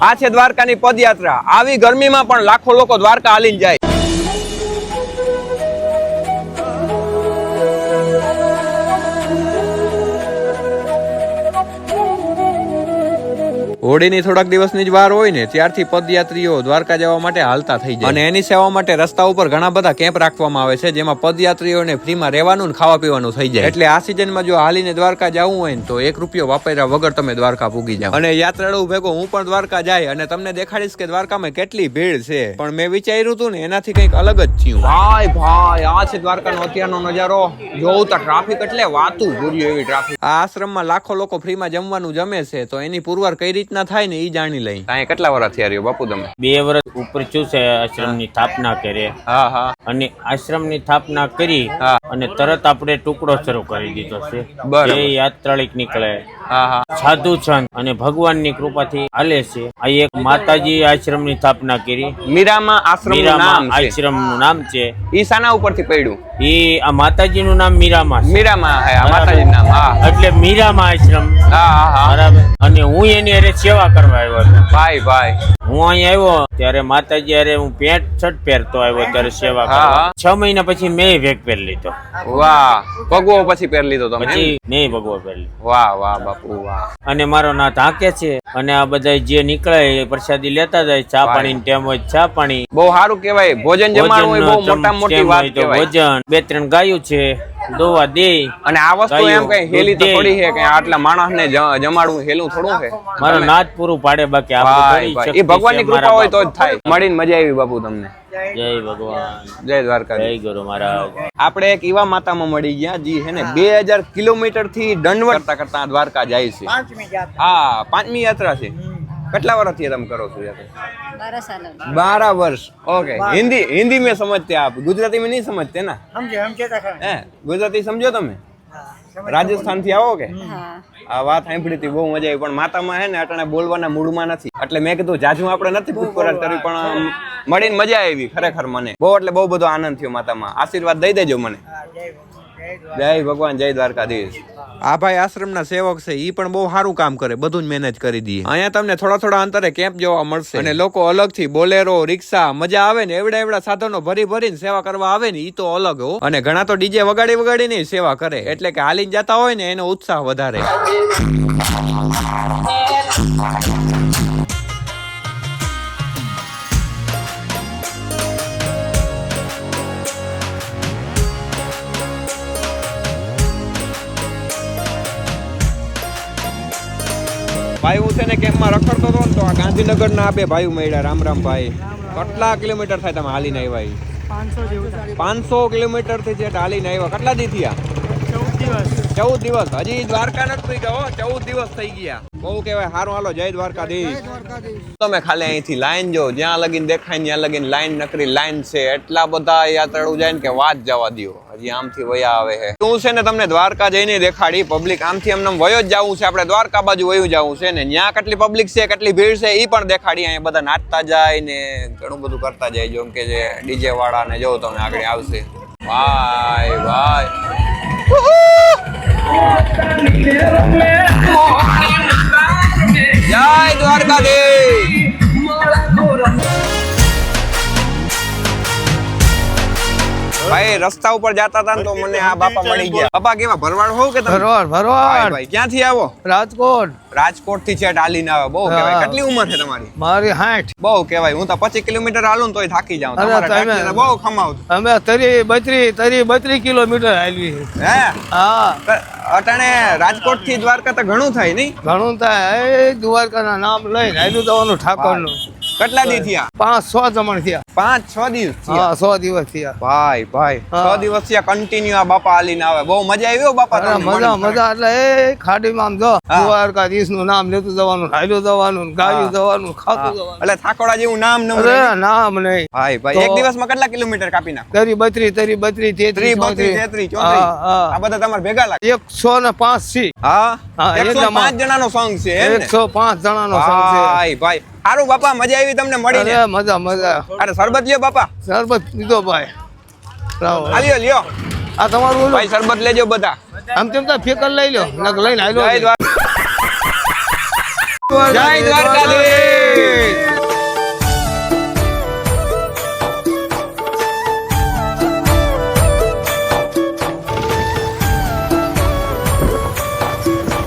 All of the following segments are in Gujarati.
આ છે દ્વારકાની પદયાત્રા. આવી ગરમીમાં પણ લાખો લોકો દ્વારકા હાલીને જાય. હોળીની થોડાક દિવસની જ વાર હોય ને ત્યારથી પદયાત્રીઓ દ્વારકા જવા માટે હાલતા થઈ જાય. અને એની સેવા માટે રસ્તા ઉપર ઘણા બધા કેમ્પ રાખવામાં આવે છે જેમાં પદયાત્રીઓને ફ્રીમાં રહેવાનું ખાવા પીવાનું થઈ જાય. એટલે આ સિઝનમાં જો હાલીને દ્વારકા જવું હોય ને તો એક રૂપિયો વાપર્યા વગર તમે દ્વારકા પૂગી જાવ અને યાત્રાળુ ભેગો હું પણ દ્વારકા જાય અને તમને દેખાડીશ કે દ્વારકામાં કેટલી ભીડ છે. પણ મેં વિચાર્યું હતું ને એનાથી કંઈક અલગ જ થયું. ભાઈ ભાઈ આ છે દ્વારકાનો અત્યારનો નજારો. જોઉં તો ટ્રાફિક એટલે વાતું ભૂર્યું એવી ટ્રાફિક. આ આશ્રમમાં લાખો લોકો ફ્રીમાં જમવાનું જમે છે તો એની પુરવાર કઈ રીતના થાય ને એ જાણી લઈ અહીંયા કેટલા વર્ષ થયા રહ્યો બાપુ તમે? બે વર્ષ ઉપર છું છે આશ્રમની સ્થાપના કરે? હા હા. અને આશ્રમની સ્થાપના કરી અને તરત આપણે ટુકડો શરૂ કરી દીધો છે. જે યાત્રાળિક નીકળે. સાધુ સંત અને ભગવાનની કૃપાથી આલે છે. આ એક માતાજી આશ્રમની સ્થાપના કરી. મીરામાં આશ્રમ આશ્રમનું આશ્રમનું નામ છે. ઈ સાના ઉપરથી પડ્યું. એ આ માતાજીનું નામ મીરામાં મીરામાં માતાજી નામ હા એટલે મીરામાં આશ્રમ. બરાબર. અને હું એની અરે સેવા કરવા આવ્યો ભાઈ ભાઈ. હું અહીં આવ્યો ત્યારે માતાજી અરે હું પેન્ટ શર્ટ પહેરતો આવ્યો ત્યારે સેવા કરવા. છ મહિના પછી મેં વેગ પહેરી લીધો. વાહ ભગવો પછી પહેરી લીધો તમે પછી મેં ભગવો પહેરી લીધો. વાહ વાહ બાપુ વાહ. અને મારો ના હાંકે છે. અને આ બધા જે નીકળે પ્રસાદી લેતા જાય. ચા પાણી ટેમ હોય ચા પાણી. બહુ સારું કેવાય ભોજન જમાડવું હોય બહુ મોટા મોટી વાત કહેવાય. ભોજન. બે ત્રણ ગાયું છે દોવા દે. અને આ વસ્તુ એમ કઈ હેલી તો થોડી છે કે આટલા માણસને ને જમાડવું હેલું થોડું છે? મારું નાથ પૂરું પાડે બાકી એ ભગવાનની કૃપા હોય તો જ થાય. મળીને મજા આવી બાપુ તમને. ભગવાન જય દ્વારકા. જય ગુરુ મહારાજ. આપણે એક એવા માતામાં મળી ગયા જી હે ને બે હજાર કિલોમીટરથી દંડવટ કરતા કરતા દ્વારકા જાય છે. હા પાંચમી યાત્રા છે. કેટલા વર્ષથી તમે કરો છો બારા વર્ષ. ઓકે. હિન્દી હિન્દી મેં સમજતે આપ. ગુજરાતી મેં નહીં સમજતે ના? સમજે સમજે હે ગુજરાતી સમજો તમે? રાજસ્થાનથી આવો કે? આ વાત સાંભળી હતી બહુ મજા આવી પણ માતામાં હે ને અટાણે બોલવાના મૂડમાં નથી. એટલે મેં કીધું જાજુ આપણે નથી પૂછપરછ કરી પણ મળીને મજા આવી ખરેખર મને. બહુ એટલે બહુ બધો આનંદ થયો માતામાં. આશીર્વાદ દઈ દેજો મને. હા, જય ભગવાન, જય દ્વારકાધીશ. આ ભાઈ આશ્રમના સેવક છે ઈ પણ બહુ સારું કામ કરે બધું જ મેનેજ કરી દઈએ. અહીંયા તમને થોડા થોડા અંતરે કેમ્પ જોવા મળશે. અને લોકો અલગથી બોલેરો રિક્ષા મજા આવે ને એવડા એવડા સાધનો ભરી ભરીને સેવા કરવા આવે ને ઈ તો અલગ હો. અને ઘણા તો ડીજે વગાડી વગાડીને ને સેવા કરે એટલે કે હાલીને જતા હોય ને એનો ઉત્સાહ વધારે. ભાઈ હું છે ને કેમ્પમાં રખડતો હતો ને તો આ ગાંધીનગરના બે ભાઈ મળ્યા રામ રામ ભાઈ. કેટલા કિલોમીટર થાય તમે હાલીને આવ્યા? પાંચસો કિલોમીટરથી જે હાલીને આવ્યા. કેટલા દી થયા? ચૌદ દિવસ. હજી દ્વારકા નથી ગયો ચૌદ દિવસ થઈ ગયા. બહુ કહેવાય હારું. હાલો જય દ્વારકાધીશ. તમે ખાલી અહીંથી લાઈન જો જ્યાં લગીન દેખાય ને ત્યાં લગીન લાઈન નકરી લાઈન છે. એટલા બધા યાત્રાળુ જાય ને કે વાત જવા દ્યો. હજી આમથી વયા આવે છે. શું છે ને તમને દ્વારકા જઈને દેખાડી પબ્લિક આમથી એમને વયો જ જવું છે. આપણે દ્વારકા બાજુ વયું જવું છે ને ત્યાં કેટલી પબ્લિક છે, કેટલી ભીડ છે એ પણ દેખાડી અહીંયા બધા નાચતા જાય ને ઘણું બધું કરતા જાય. જેમ કે જે ડીજે વાળા ને જો તમે આગળ આવશે. ભાઈ ભાઈ. રસ્તા ઉપર જતા હતા તો મને આ બાપા મળી ગયા. બાપા કેવા ભરવાડ હોવ કે તમે? ભરવાડ ભરવાડ. ભાઈ ક્યાંથી આવો? રાજકોટ. રાજકોટથી છે ડાલીને આવે. બહુ કહેવાય. કેટલી ઉંમર છે તમારી? મારી હાઠ. બહુ કહેવાય. હું તો પચીસ કિલોમીટર હાલું ને તોય થાકી જાઉં. તમારા તમે- બહુ ખમાવ અમે તરી બત્રી તરી બત્રી કિલોમીટર હાલવી હે? હા. અટાણે રાજકોટથી દ્વારકા તો ઘણું થાય નહીં? ઘણું થાય. દ્વારકા દ્વારકાના નામ લઈને હાલ્યું જવાનું ઠાકોરનું. કેટલા દી થયા? પાંચ છ જમણ થયા. પાંચ છ દિવસ હા છ દિવસ થયા. ભાઈ ભાઈ છ દિવસ થયા કન્ટિન્યુ આ બાપા હાલીને આવે. બહુ મજા આવી બાપા તમને મજા મજા એટલે એ ખાડીમાં આમ જો. દ્વારકાધીશનું નામ લેતું જવાનું હાલ્યું જવાનું ગાયું જવાનું ખાતું જવાનું. એટલે થાકોડા જેવું નામ ન નામ નહીં. ભાઈ ભાઈ એક દિવસમાં કેટલા કિલોમીટર કાપી નાખ? તરી બત્રી તરી બત્રી ત્રી તેત્રી બત્રી તેત્રી હા આ બધા તમારે ભેગા લાગે. એકસો ને પાંચથી હા? એકસો. પાંચ જણાનો સોંગ છે ને? એકસો પાંચ જણાનો સોંગ છે. ભાઈ ભાઈ સારું બાપા મજા આવી તમને મળીને અરે મજા મજા. અરે સરબત લ્યો બાપા. શરબત લીધો ભાઈ. લાવો. આ લ્યો લ્યો. આ તમારું ભાઈ સરબત લેજો બધા. આમ તેમ તો ફેકર લઈ લો નક લઈને આવ્યો જય દ્વારકાધીશ.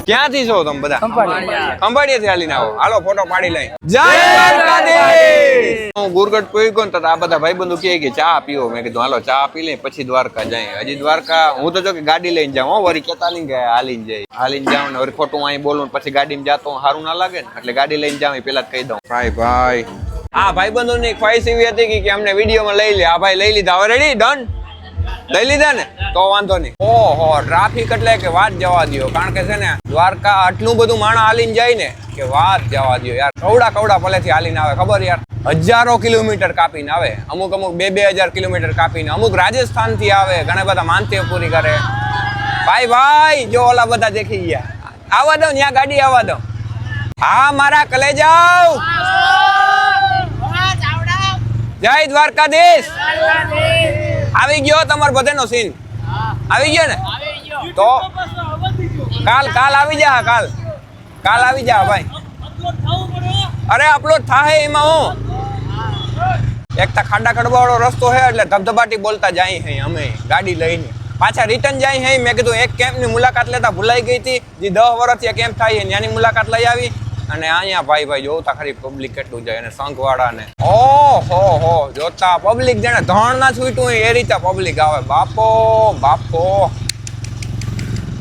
ક્યાંથી છો તમે બધા? ખંભાળિયાથી હાલીને આવો. હાલો ફોટો પાડી લઈ. જય દ્વારકાધીશ! હું ગુરગઢ પી ગયો તો આ બધા ભાઈબંધો કહે કે ચા પીવો. મેં કીધું હાલો ચા પી લઈ પછી દ્વારકા જાય. હજી દ્વારકા હું તો જો કે ગાડી લઈને જાઉં હો વળી કેતા નહીં ગયા હાલીને જાય હાલીને જાઉં ને વરી ખોટું અહીં બોલું ને પછી ગાડીમાં જાતો સારું ના લાગે ને? એટલે ગાડી લઈને જાઉં પેલા જ કહી દઉં. ભાઈ ભાઈ. આ ભાઈબંધો ની ખ્વાહિશ એવી હતી કે- કે અમને વિડીયોમાં લઈ લે. આ ભાઈ લઈ લીધા. હવે રેડી ડન લઈ લીધા ને તો વાંધો નહીં ઓહો ટ્રાફિક એટલે કે વાત જવા દો કારણ કે છે ને દ્વારકા આટલું બધું માણસ હાલીને જાય ને કે વાત જવા દો યાર કવડા કવડા પલેથી હાલીને આવે ખબર યાર હજારો કિલોમીટર કાપીને આવે અમુક અમુક બે બે હજાર કિલોમીટર કાપીને અમુક રાજસ્થાનથી આવે ઘણા બધા માનતીઓ પૂરી કરે ભાઈ ભાઈ જો ઓલા બધા દેખી ગયા આવવા દો ત્યાં ગાડી આવવા દો હા મારા કલે જાઓ જય દ્વારકાધીશ આવી ગયો તમારો બધાનો સીન આવી ગયો ને? તો કાલ કાલ આવી જા કાલ. કાલ આવી જા, ભાઈ. અરે અપલોડ થાય એમાં હું. એક તો ખાડા કડવાળો રસ્તો છે એટલે ધબધબાટી બોલતા જાય હે અમે, ગાડી લઈને. પાછા રિટર્ન જાય હે, મેં કીધું એક કેમ્પની મુલાકાત લેતા ભૂલાઈ ગઈ હતી. જે દસ વર્ષથી કેમ્પ થાય ત્યાંની મુલાકાત લઈ આવી. અને અહીંયા ભાઈ ભાઈ જોતા ખરી પબ્લિક કેટલું જાય અને સંઘવાળા ને ઓ હો હો જોતા પબ્લિક જેને ધણ ના છૂટું એ રીતે પબ્લિક આવે. બાપો બાપો.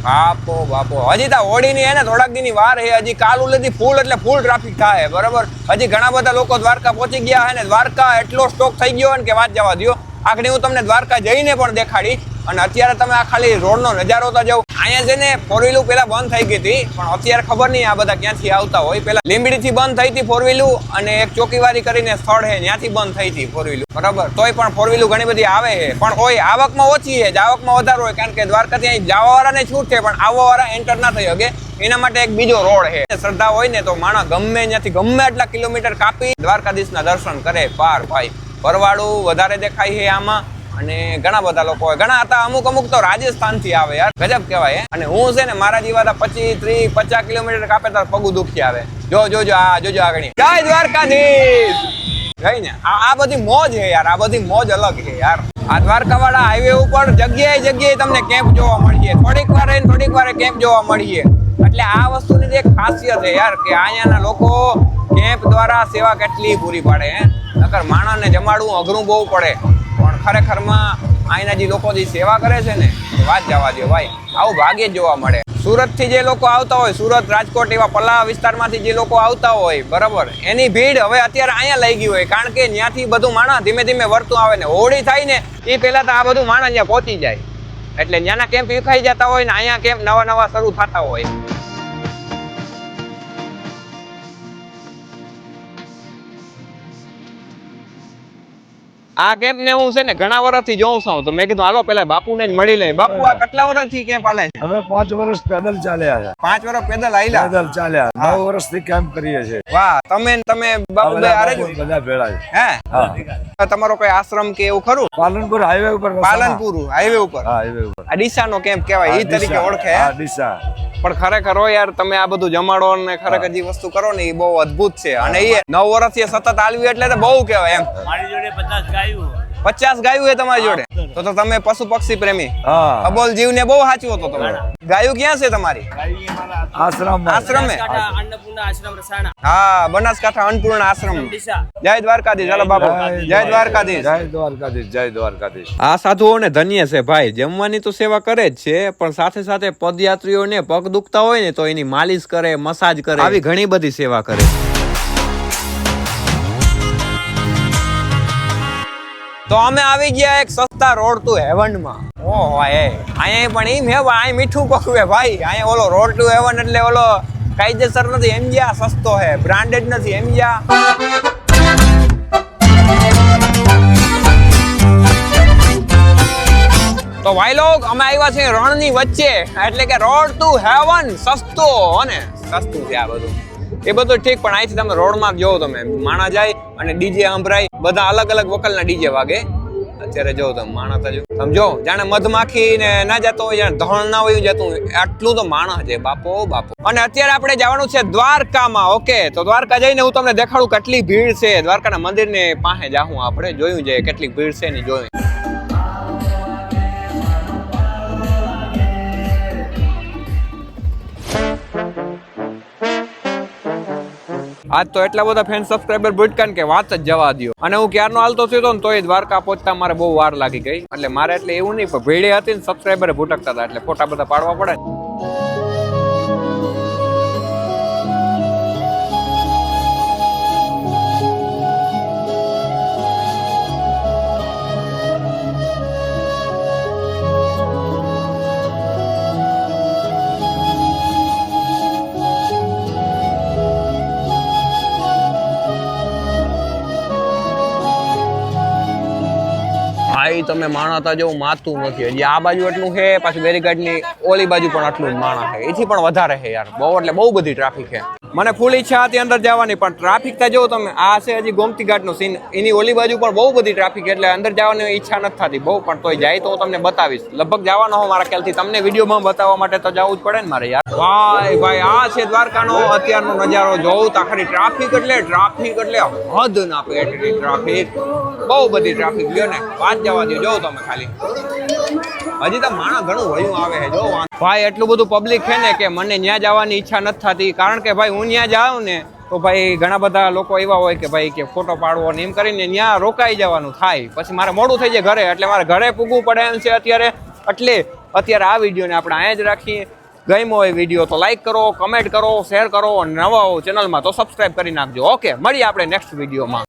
બાપો બાપો. હજી તા હોળીની એને થોડાક દીની વાર હે હજી કાલ ઉલેથી ફૂલ એટલે ફૂલ ટ્રાફિક થાય, બરાબર? હજી ઘણા બધા લોકો દ્વારકા પહોંચી ગયા હે ને દ્વારકા એટલો સ્ટોક થઈ ગયો ને કે વાત જવા દો આખડી હું તમને દ્વારકા જઈને પણ દેખાડી અને અત્યારે તમે આ ખાલી રોડનો નજારો તો જાવ અહીંયા છે ને ફોર વ્હીલું પેલા બંધ થઈ ગઈ હતી, પણ અત્યારે ખબર નહીં આ બધા ક્યાંથી આવતા હોય. પેલા લીંબડીથી બંધ થઈ હતી ફોર વ્હીલું અને એક ચોકીવારી કરીને સ્થળ છે, ત્યાંથી બંધ થઈ હતી ફોર વ્હીલું બરાબર? તોય પણ ફોર વ્હીલું ઘણી બધી આવે છે. પણ હોય આવકમાં ઓછી છે આવકમાં વધારો હોય, કારણ કે દ્વારકા ત્યાં જવાવાળા ને છૂટ છે, પણ આવવા વાળા એન્ટર ના થઈ શકે. એના માટે એક બીજો રોડ છે. શ્રદ્ધા હોય ને તો માણસ ગમે ત્યાંથી, ગમે એટલા કિલોમીટર કાપી દ્વારકાધીશના દર્શન કરે. પાર ભાઈ પરવાળું વધારે દેખાય છે આમાં. અને ઘણા બધા લોકો ઘણા હતા, અમુક અમુક તો રાજસ્થાનથી આવે યાર. ગજબ કહેવાય અને હું છે ને મારા જેવા પચીસ, ત્રીસ, પચાસ કિલોમીટર કાપે તાર પગું દુખી આવે. જો જોજો આ, જોજો આગળ. જય દ્વારકાધીશ! ગઈ ને. આ બધી મોજ છે યાર, આ બધી મોજ અલગ છે યાર. આ દ્વારકા વાળા હાઈવે ઉપર જગ્યાએ જગ્યાએ તમને કેમ્પ જોવા મળીએ. થોડીક વાર થોડીક વાર કેમ્પ જોવા મળીએ. એટલે આ વસ્તુની જે ખાસિયત છે યાર કે અહીંયાના લોકો કેમ્પ દ્વારા સેવા કેટલી પૂરી પાડે નકર માણસને જમાડવું અઘરું બહુ પડે. ખરેખરમાં અહીંના જે લોકો જે સેવા કરે છે ને વાત જવા દો ભાઈ. આવું ભાગ્યે જોવા મળે. સુરતથી જે લોકો આવતા હોય, સુરત, રાજકોટ એવા પલ્લા વિસ્તારમાંથી જે લોકો આવતા હોય, બરાબર. એની ભીડ હવે અત્યારે અહીંયા લઈ ગઈ હોય, કારણ કે ત્યાંથી બધું માણસ ધીમે ધીમે વર્તું આવે ને, હોળી થાય ને એ પહેલાં તો આ બધું માણસ અહીંયા પહોંચી જાય. એટલે ત્યાંના કેમ્પ વિખાઈ જતા હોય ને, અહીંયા કેમ્પ નવા નવા શરૂ થતા હોય. આ કેમ્પ ને હું છે ને ઘણા વર્ષથી જોઉં છું. તો મેં કીધું હાલો પેલા બાપુને જ મળી લે બાપુ આ કેટલા વર્ષથી કેમ્પ હાલે છે? હવે પાંચ વર્ષ પેદલ ચાલ્યા છે. પાંચ વર્ષ પેદલ આયલા પેદલ ચાલ્યા. નવ વર્ષથી કેમ્પ કરીએ છીએ. વાહ તમે તમે બાપુ આરે જ બધા ભેળા છે. હે? હા. તમારો કોઈ આશ્રમ કે એવું ખરું? પાલનપુર હાઈવે ઉપર પાલનપુર હાઈવે ઉપર? હા હાઈવે ઉપર. આ ડીસાનો કેમ્પ કહેવાય? એ તરીકે ઓળખે હે? ડીસા. પણ ખરેખર હો યાર તમે આ બધું જમાડો ને ખરેખર જે વસ્તુ કરો ને એ બહુ અદ્ભુત છે. અને એ નવ વર્ષથી સતત આલવી એટલે તો બહુ કહેવાય એમ. મારી જોડે પચાસ ગાયું પચાસ ગાયું છે તમારી જોડે? તો તો તમે પશુ પક્ષી પ્રેમી. અબોલ જીવ ને બહુ સાચવો હતો તમે ગાયું ક્યાં છે તમારી? આશ્રમ. આશ્રમે? હા બનાસકાંઠા અન્નપૂર્ણ આશ્રમ. જય દ્વારકાધીશ. ચાલો બાપુ. જય દ્વારકાધીશ. જય દ્વારકાધીશ જય દ્વારકાધીશ. આ સાધુઓને ધન્ય છે ભાઈ. જમવાની તો સેવા કરે જ છે પણ સાથે સાથે પદયાત્રીઓને પગ દુખતા હોય ને તો એની માલિશ કરે મસાજ કરે. આવી ઘણી બધી સેવા કરે તો અમે આવી ગયા એક સસ્તા રોડ ટુ હેવનમાં ઓહો એ અહીંયા પણ એમ હે અહીં મીઠું પકવે ભાઈ. અહીંયા ઓલો રોડ ટુ હેવન એટલે ઓલો કાયદેસર નથી, એમ જ્યાં સસ્તો હે બ્રાન્ડેડ નથી, એમ જ્યાં તો ભાઈ લોક અમે આવ્યા છે રણની વચ્ચે. એટલે કે રોડ ટુ હેવન, સસ્તો અને સસ્તું છે આ બધું. એ બધું ઠીક, પણ અહીંથી તમે રોડમાં જોવો તમે. માણા જાય અને ડીજે સંભળાય. બધા અલગ અલગ વકલના ડીજે વાગે. અત્યારે જોવો તમે માણસ તો તમે જો, જાણે મધમાખી ને ના જતો હોય, જાણે ધણ ના હોય, જતું આટલું તો માણસ છે, બાપો બાપો. અને અત્યારે આપણે જવાનું છે દ્વારકામાં, ઓકે? તો દ્વારકા જઈને હું તમને દેખાડું કેટલી ભીડ છે. દ્વારકાના મંદિરને પાસે જાઉં આપણે, જોયું છે કેટલી ભીડ છે ને જોયું આજ તો એટલા બધા ફેન સબસ્ક્રાઈબર ભૂટકાન કે વાત જ જવા દો અને હું ક્યારનો હાલતો થયો ને તોય દ્વારકા પહોંચતા મારે બહુ વાર લાગી ગઈ. એટલે મારે એટલે એવું નહીં, પણ ભીડે હતી ને સબસ્ક્રાઈબર ભૂટકતા હતા, એટલે ફોટા બધા પાડવા પડે ને. માણા તમે માણતા જેવું માતું નથી. હજી આ બાજુ એટલું છે, પાછું બેરીગાડની ઓલી બાજુ પણ આટલું જ માણા છે. એથી પણ વધારે છે યાર. બહુ એટલે બહુ બધી ટ્રાફિક છે. મને ફૂલ ઈચ્છા હતી અંદર જવાની, પણ ટ્રાફિક ત્યાં જો તમે, આ છે હજી ગોમતી ઘાટનો સીન એની ઓલી બાજુ પણ બહુ બધી ટ્રાફિક એટલે અંદર જવાની ઈચ્છા નથી થતી બહુ, પણ તોય જાય તો હું તમને બતાવીશ. લગભગ જવાનો હો મારા ખ્યાલથી, તમને વિડીયોમાં બતાવવા માટે તો જવું જ પડે ને મારે યાર. ભાઈ ભાઈ, આ છે દ્વારકાનો અત્યારનો નજારો, જોઉં તો ખરી ટ્રાફિક એટલે ટ્રાફિક એટલે હદ ના પેટની ટ્રાફિક બહુ બધી ટ્રાફિક ગયો ને. વાત જવા દો જોઉં તમે ખાલી. હજી તો માણસ ઘણું વયું આવે છે જો. ભાઈ, એટલું બધું પબ્લિક છે ને કે મને ત્યાં જવાની ઈચ્છા નથી થતી. કારણ કે ભાઈ, હું ત્યાં જાઉં ને તો ભાઈ, ઘણા બધા લોકો એવા હોય કે ભાઈ કે ફોટો પાડવો ને એમ કરીને ત્યાં રોકાઈ જવાનું થાય. પછી મારે મોડું થઈ જાય ઘરે, એટલે મારે ઘરે પૂગવું પડે એમ છે અત્યારે. એટલે અત્યારે આ વિડીયોને આપણે અહીંયા જ રાખીએ. ગમ્યો હોય વીડિયો તો લાઈક કરો કમેન્ટ કરો શેર કરો અને નવા ચેનલમાં તો સબસ્ક્રાઈબ કરી નાખજો. ઓકે મળીએ આપણે નેક્સ્ટ વિડીયોમાં.